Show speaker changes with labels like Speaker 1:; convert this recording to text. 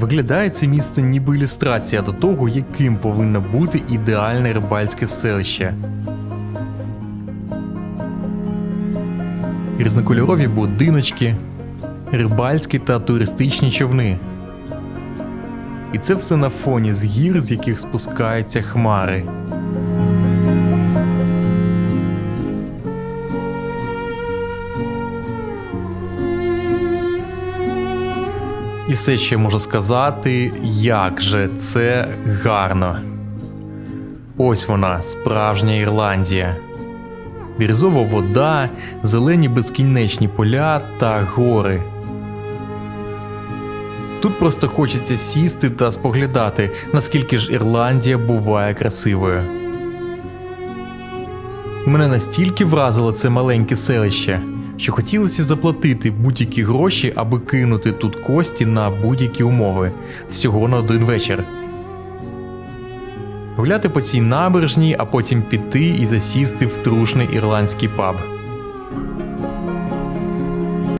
Speaker 1: Виглядає це місце ніби ілюстрація до того, яким повинно бути ідеальне рибальське селище. Різнокольорові будиночки, рибальські та туристичні човни. І це все на фоні з гір, з яких спускаються хмари. І все ще можу сказати, як же це гарно. Ось вона, справжня Ірландія. Бірюзова вода, зелені безкінечні поля та гори. Тут просто хочеться сісти та споглядати, наскільки ж Ірландія буває красивою. Мене настільки вразило це маленьке селище, що хотілося заплатити будь-які гроші, аби кинути тут кості на будь-які умови всього на один вечір. Гуляти по цій набережній, а потім піти і засісти в трушний ірландський паб.